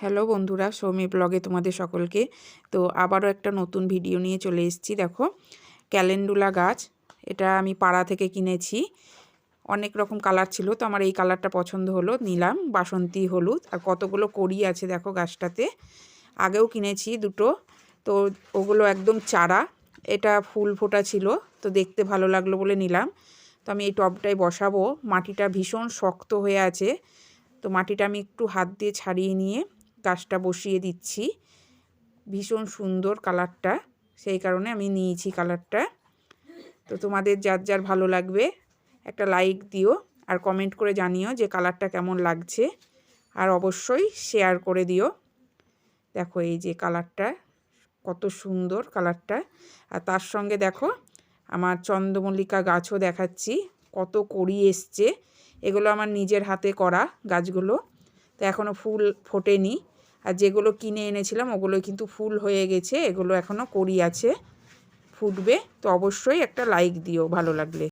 Hello বন্ধুরা, সৌমি ব্লগে তোমাদের সকলকে। তো আবারও একটা নতুন ভিডিও নিয়ে চলে এসেছি, দেখো। ক্যালেন্ডুলা গাছ, এটা আমি পাড়া থেকে কিনেছি। অনেক রকম কালার ছিল, তো আমার এই কালারটা পছন্দ হলো, নিলাম। বাসন্তী, হলুদ আর কতগুলো কড়ি আছে দেখো গাছটাতে। আগেও কিনেছি দুটো, তো ওগুলো একদম চারা। এটা ফুল ফোটা ছিল, তো দেখতে ভালো লাগল বলে নিলাম। তো আমি এই টবটায় বসাবো। মাটিটা ভীষণ শক্ত হয়ে আছে, তো মাটিটা আমি একটু হাত দিয়ে ছাড়িয়ে নিয়ে গাছটা বসিয়ে দিচ্ছি। ভীষণ সুন্দর কালারটা। সেই কারণে আমি নিয়েছি কালারটা। তো তোমাদের যার যার ভালো লাগবে, একটা লাইক দিও আর কমেন্ট করে জানিও যে কালারটা কেমন লাগছে। আর অবশ্যই শেয়ার করে দিও। দেখো এই যে কালারটা, কত সুন্দর কালারটা। আর তার সঙ্গে দেখো, আমার চন্দ্রমল্লিকা গাছও দেখাচ্ছি। কত কড়ি এসছে। এগুলো আমার নিজের হাতে করা গাছগুলো। তো এখনও ফুল ফোটেনি। আর যেগুলো কিনে এনেছিলাম ওগুলো কিন্তু ফুল হয়ে গেছে, এগুলো এখনও করি আছে। ফুটবে, তো অবশ্যই একটা লাইক দিও, ভালো লাগলে।